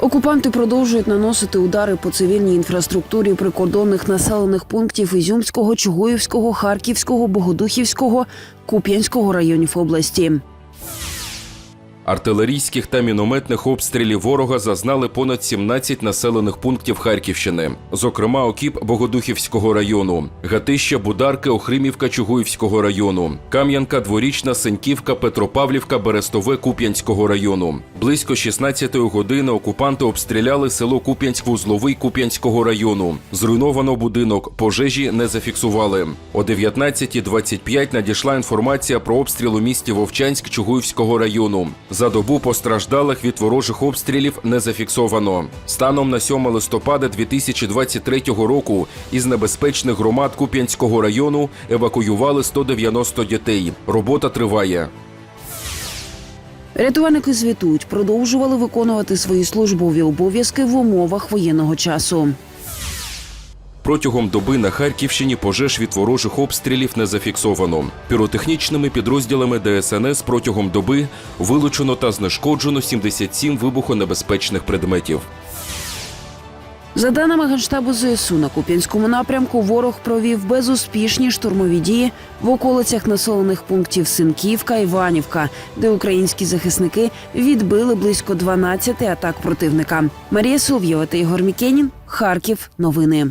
Окупанти продовжують наносити удари по цивільній інфраструктурі прикордонних населених пунктів Ізюмського, Чугуївського, Харківського, Богодухівського, Куп'янського районів області. Артилерійських та мінометних обстрілів ворога зазнали понад 17 населених пунктів Харківщини, зокрема окіп Богодухівського району, Гатища, Бударки, Охримівка Чугуївського району, Кам'янка, Дворічна, Сеньківка, Петропавлівка, Берестове Куп'янського району. Близько 16-ї години окупанти обстріляли село Куп'янськ-Вузловий Куп'янського району. Зруйновано будинок, пожежі не зафіксували. О 19.25 надійшла інформація про обстріл у місті Вовчанськ Чугуївського району. За добу постраждалих від ворожих обстрілів не зафіксовано. Станом на 7 листопада 2023 року із небезпечних громад Куп'янського району евакуювали 190 дітей. Робота триває. Рятувальники звітують, продовжували виконувати свої службові обов'язки в умовах воєнного часу. Протягом доби на Харківщині пожеж від ворожих обстрілів не зафіксовано. Піротехнічними підрозділами ДСНС протягом доби вилучено та знешкоджено 77 вибухонебезпечних предметів. За даними Генштабу ЗСУ, на Куп'янському напрямку ворог провів безуспішні штурмові дії в околицях населених пунктів Синківка, і Іванівка, де українські захисники відбили близько 12 атак противника. Марія Сов'єва та Ігор Мікенін. Харків. Новини.